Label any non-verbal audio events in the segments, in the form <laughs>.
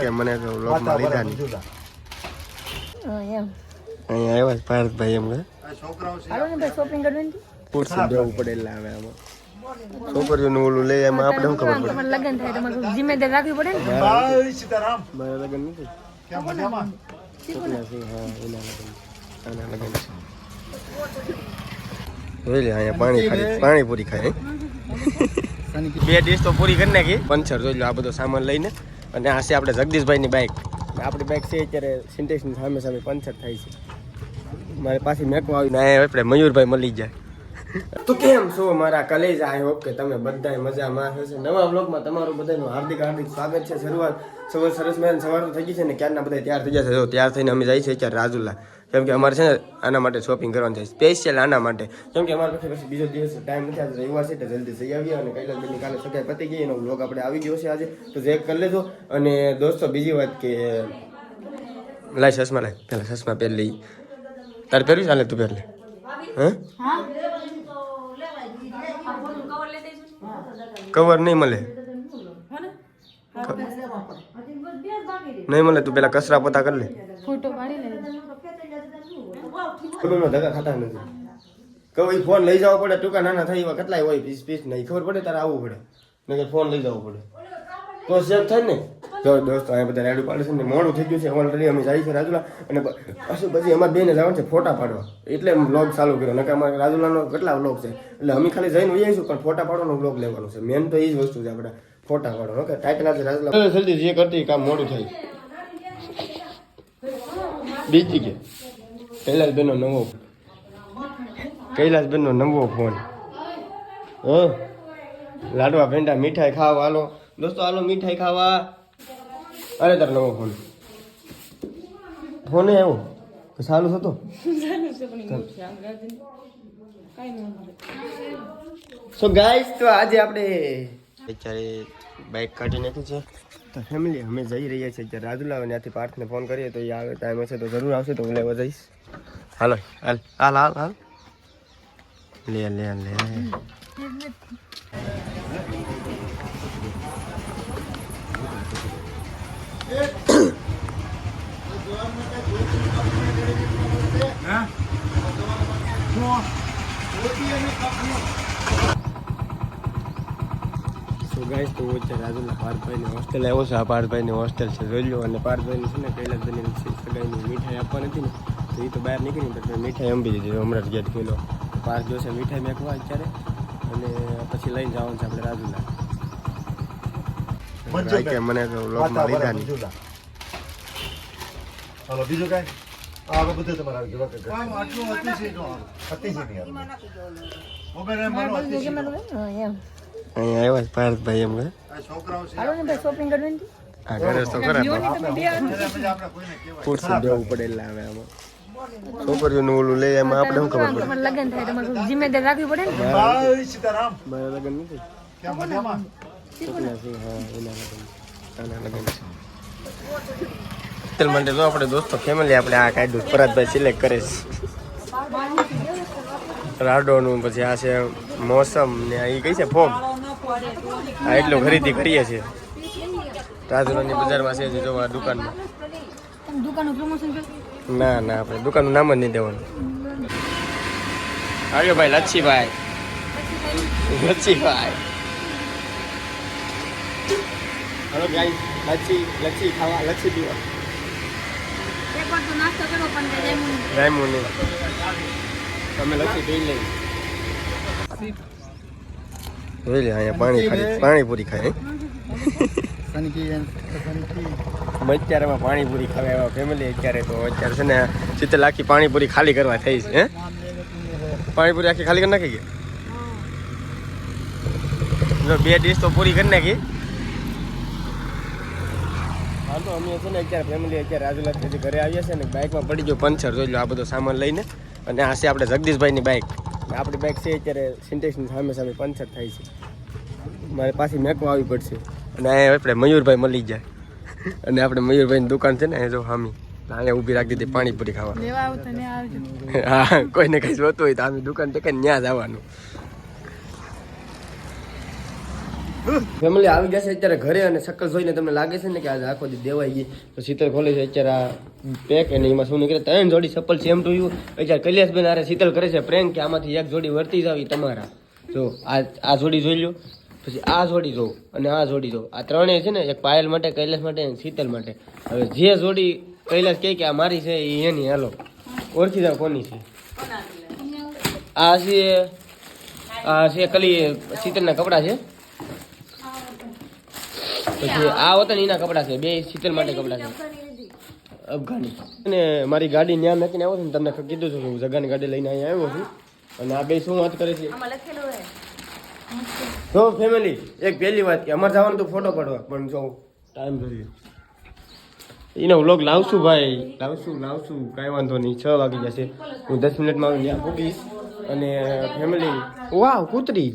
કે મને લોકમાં લીધા નહીં. અહીંયા આવ્યા છે ભારતભાઈ એમ કે? શોપિંગ કરવાની હતી. પૂરતું દેવું પડે આવે આમાં. છોકરીઓનું ઓલું લઈ એમાં આપણે શું ખબર પડે? લગ્ન થાય તમારે જિમ્મેદાર રાખવી પડે ને? મારા લગ્ન. નથી છોકરા છે હા એના લગ્ન આના લગ્ન છે. જોઈ લે અહીંયા પાણી ખાઈ પાણી પૂરી ખાય બે ડીશ તો પૂરી કરી નાખી. પંચર જોઈ લો આ બધો સામાન લઈને. અને આ છે આપણે જગદીશભાઈની બાઇક આપણી બાઇક છે અત્યારે સિન્ટેક્સની સામે સામે પંચર થાય છે. મારે પાછી મેકો આવીને અહીંયા આપણે મયુરભાઈ મળી જાય. તો કેમ છો મારા કલેજ? આઈ હોપ કે તમે બધા મજામાં હશે. નવા બ્લોગમાં તમારું બધાનું હાર્દિક હાર્દિક સ્વાગત છે. શરૂઆત સવાર સરસ મજાની સવાર તો થઈ ગઈ છે ને ક્યારના બધા તૈયાર થઈ જશે. જો તૈયાર થઈને અમે જઈએ છીએ અત્યારે રાજુલા. કેમ કે અમારે છે ને આના માટે શોપિંગ કરવાનું છે. સ્પેશિયલ આના માટે. કેમ કે અમારે પછી પછી બીજો દિવસ ટાઈમ નથી આજે રવિવાર છે એટલે જલ્દી જઈ આવીએ અને કૈલાસબેનની કાલે સગાઈ પતી ગઈ. એનો બ્લોગ આપણે આવી ગયો છે આજે. તો ચેક કરી લેજો. અને દોસ્તો બીજી વાત કે લાય ચશ્મા લાય. પેલા ચશ્મા પહેરી લઈ. તારે પહેરવી ચાલે તું પહેર લે. હા? કવર નહીં મળે. નહીં મળે તું પેલા કચરા પોતા કરી લે. ફોટો પાડી લે ખબર ધક્કા ખાતા નથી. કહું ફોન લઈ જવો પડે ટૂંકા નાના થઈ એવા કેટલાય હોય પીસ પીસ નહીં ખબર પડે તારે આવવું પડે. નહીં ફોન લઈ જવો પડે. તો સેફ થાય ને? જો દોસ્તો અહીંયા બધા રેડું પાડે છે ને મોડું થઈ ગયું છે ઓલરેડી અમે જાય છે રાજુલા અને પછી પછી અમારે બેને જવાનું છે ફોટા પાડવા. એટલે બ્લોગ ચાલુ કર્યો. નકા અમારે રાજુલાનો કેટલા બ્લોગ છે? એટલે અમે ખાલી જઈને આવીશું પણ ફોટા પાડવાનો બ્લોગ લેવાનો છે. મેન તો એ જ વસ્તુ છે આપણે ફોટા પાડવાનો. ઓકે ટાઈટલ આજે રાજુલા જલ્દી જે કરતી કામ મોડું થાય. બીજી કે કૈલાસબેનનો નવો કૈલાસબેનનો નવો ફોન. હ? લાડવા, ભેંડા, મીઠાઈ ખાવા, હાલો. દોસ્તો, હાલો, મીઠાઈ ખાવા. અરે, તાર નવો ફોન. ફોન આવ્યો સારું હતો. સો ગાઈસ, તો આજે આપણે બિચારી બાઇક કાઢી નાખી છે. તો ફેમિલી અમે જઈ રહ્યા છીએ અત્યારે રાજુલા ત્યાંથી પાર્થને ફોન કરીએ તો એ આવે ટાઈમ હશે તો જરૂર આવશે તો હું લેવા જઈશ. હાલો, હાલ હાલ હાલ હાલ. લે લે લે. સો ગાઈસ તો અત્યારે રાજુલા પાર્થભાઈની હોસ્ટેલ આવ્યો છે. આ પાર્થભાઈની હોસ્ટેલ છે જોઈ લો. અને પાર્થભાઈની છે ને કૈલાસબેનની સગાઈની મીઠાઈ આપવાની હતી ને તો એ તો બહાર નીકળીને તો મીઠાઈ અંબી દીધી હમણાં જ ગેટ કિલો પાર્થ જોશે મીઠાઈ મેકવા અત્યારે. અને પછી લઈને જવાનું છે આપણે રાજુલા. મને તો લોકમાં લીધા નહીં. હાલો બીજું કાંઈ આ બધું તમારે આવી ગયું ઓકે, good. અતિશય નહીં હારું. મોબાઈલ એમ મારો અતિશય કેમ? એમ. અહીંયા આવ્યા છે પાર્થભાઈ એમ કે. હાલો ને ભાઈ શોપિંગ કરવાની હતી. આ ઘરે તો ખરા જો ને તમે બે હાથ. પૂરતું દેવું પડે એટલે આવે છોકરીઓનું ઓલું લઈ એમાં આપણે શું ખબર પડે? લગ્ન થાય તમારે થોડું રાખવી પડે ને? મારા લગ્ન નથી. કેમ મજામાં? છોકરા છે? હા એના લગ્ન. આના લગ્ન છે. હોસ્ટેલ માટે તો આપણે દોસ્તો ફેમિલી આપણે આ કાઢ્યું પરાતભાઈ સિલેક્ટ કરે છે. રાડોનું પછી આ છે મોસમ ને એ કઈ છે ફોગ? આ એટલું ખરીદી કરીએ છીએ. રાજુલાની બજારમાં છે જે જોવા દુકાનમાં. દુકાનનું પ્રમોશન ના ના આપણે દુકાનનું નામ જ નહીં દેવાનું. આવ્યો ભાઈ લચ્છીભાઈ. લચ્છીભાઈ. હલો લચ્છી લચ્છી ખાવા લચ્છી પીવા. તમે લચ્છી પી લઈ. જોઈ લે અહીંયા પાણી ખાલી પાણીપુરી ખાય અત્યારેમાં પાણીપુરી ખાવા એવા ફેમિલી અત્યારે તો અત્યારે છે ને સિત્તેર આખી પાણીપુરી ખાલી કરવા થઈ છે પાણીપુરી આખી ખાલી કરી નાખી ગયા જો બે ડીશ તો પૂરી કરી નાખી. હા તો અમે છે ને અત્યારે ફેમિલી અત્યારે રાજુલાથી ઘરે આવ્યા છે ને બાઇકમાં પડી ગયો પંચર જોઈ લો આ બધો સામાન લઈને. અને આ છે આપણે જગદીશભાઈની બાઇક આપણી બાઇક છે અત્યારે સિન્ટેક્સની સામે સામે પંચર થાય છે. મારે પાછી મેકવા આવવી પડશે. અને અહીંયા આપણે મયુરભાઈ મળી જાય અને આપણે મયુરભાઈની દુકાન છે ને અહીંયા જો હામી. અહીંયા ઊભી રાખી દીધી પાણીપુરી ખાવા. હા કોઈને કઈ જોતું હોય તો આમ દુકાન ટેકે ત્યાં જવાનું ફેમિલી આવી જશે અત્યારે ઘરે અને શકલ જોઈને તમને લાગે છે ને કે આજે આખો દી દેવાઈ ગઈ. તો શીતલ ખોલે છે અત્યારે આ પેક અને એમાં શું નીકળે? ત્રણ જોડી ચપ્પલ સેમ ટુ યુ અત્યારે કૈલાસબેન આરે શીતલ કરે છે પ્રેમ કે આમાંથી એક જોડી વર્તી જાવી તમારા. જો, આ આ જોડી જોઈ લો પછી આ જોડી જો અને આ જોડી જો. આ ત્રણેય છે ને, એક પાયલ માટે, કૈલાસ માટે અને શીતલ માટે. હવે જે જોડી કૈલાસ કહે કે આ મારી છે એ એની, હાલો. ઓળખી જાવ કોની છે. આ છે આ છે કલી શીતલના કપડાં છે. પછી આ વતન એના કપડાં છે બે શીતલ માટે કપડાં છે. અફઘાની. અને મારી ગાડી ન્યા મેકીને આવ્યો છું ને તમને કીધું છું હું જગાની ગાડી લઈને અહીંયા આવ્યો છું. અને આ બે શું વાત કરે છે? જો ફેમિલી એક પહેલી વાત કે અમારે જવાનું તો ફોટો પડવા પણ જો ટાઈમ જોઈએ. એનો વ્લોગ લાવશું ભાઈ લાવશું લાવશું કાંઈ વાંધો નહીં છ વાગી જશે. હું દસ મિનિટમાં ત્યાં પૂગીશ. અને ફેમિલી વાવ કૂતરી.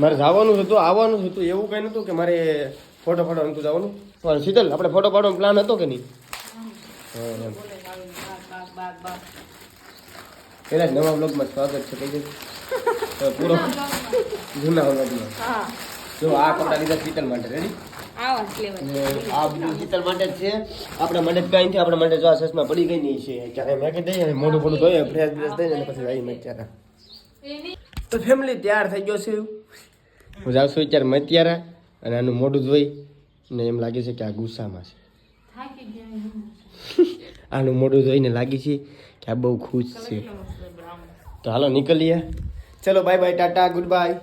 મારે જવાનું હતું આવવાનું હતું એવું કઈ નતું કે મારે ફોટો પાડવાનું હતું જવાનું? પણ શીતલ આપણે ફોટો પાડવાનો પ્લાન હતો કે નહીં. પેલા જ નવા બ્લોગમાં સ્વાગત છે કહી દેજો. પૂરો જૂના બ્લોગમાં જો આ કપડા લીધા શીતલ માટે રેડી આ બધું શીતલ માટે જ છે. આપણા માટે જ કાંઈ નથી આપણા માટે જો આ સસમાં પડી ગઈ નહીં છે. ચાલે મેકી દઈએ ને મોઢું મોઢું ધોઈએ ફ્રેશ બ્રેશ થઈને પછી આવી તો ફેમિલી તૈયાર થઈ ગયો છે. હું જાઉં છું અત્યારે મત્યારા અને આનું મોઢું જોઈ ને એમ લાગે છે કે આ ગુસ્સામાં છે. <laughs> આનું મોઢું જોઈને લાગે છે કે આ બહુ ખુશ છે. તો હાલો નીકળીએ. ચલો bye bye tata good bye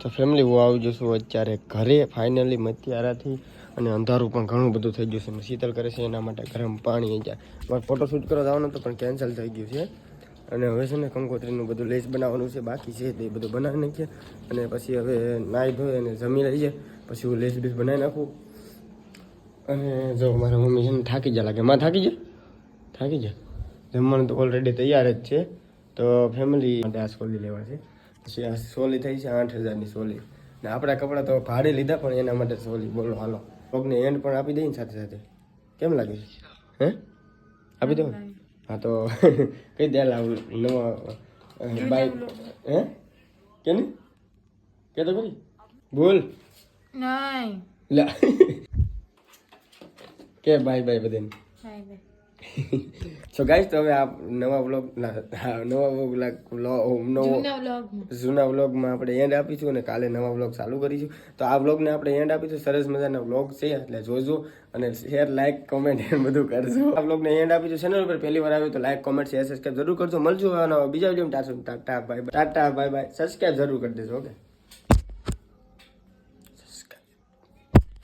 તો ફેમિલી હું આવી જશું અત્યારે ઘરે ફાઇનલી મતિયારાથી. અને અંધારું પણ ઘણું બધું થઈ ગયું છે. શીતલ કરે છે એના માટે ગરમ પાણી અહીંયા મારે ફોટોશૂટ કરવા જવાનું હતું, પણ કેન્સલ થઈ ગયું છે. અને હવે છે ને કંકોત્રીનું બધું લેસ બનાવવાનું છે. બાકી છે તે બધું બનાવી નાખીએ. અને પછી હવે નાહી ધોઈ અને જમી લઈએ. પછી હું લેસ બીસ બનાવી નાખું. અને જો મારા મમ્મી છે ને થાકી જાય લાગે. માં થાકી જાય થાકી જાય જમવાનું તો ઓલરેડી તૈયાર જ છે. તો ફેમિલી માટે આ સોલી લેવા છે. પછી આ સોલી થઈ છે આઠ હજારની સોલી. ને આપણા કપડાં તો ભાડે લીધા પણ એના માટે સોલી બોલો હાલો. પગને એન્ડ પણ આપી દઈએ ને સાથે સાથે. કેમ લાગે હે? આપી દો. હા તો <laughs> કઈ દે લાવ નવા બાઈક હે? કે નહીં કે તો કરી બોલ. નહીં. લા. <laughs> કે બાય બાય બધાને? Bye bye. <laughs> સો ગાઈસ તો હવે આ નવા વ્લોગ નવા વ્લોગ નવો જૂના વ્લોગમાં આપણે એન્ડ આપીશું અને કાલે નવા વ્લોગ ચાલુ કરીશું. તો આ વ્લોગને આપણે એન્ડ આપીશું. સરસ મજાના વ્લોગ છે એટલે જોજો અને શેર લાઇક કોમેન્ટ એ બધું કરજો. આ વ્લોગને એન્ડ આપીશું ચેનલ પર પહેલી વાર આવ્યું તો લાઇક કોમેન્ટ શેર સબસ્ક્રાઈબ જરૂર કરજો. મળજો બીજા video tata bye bye tata bye bye subscribe જરૂર કરી દેજો ઓકે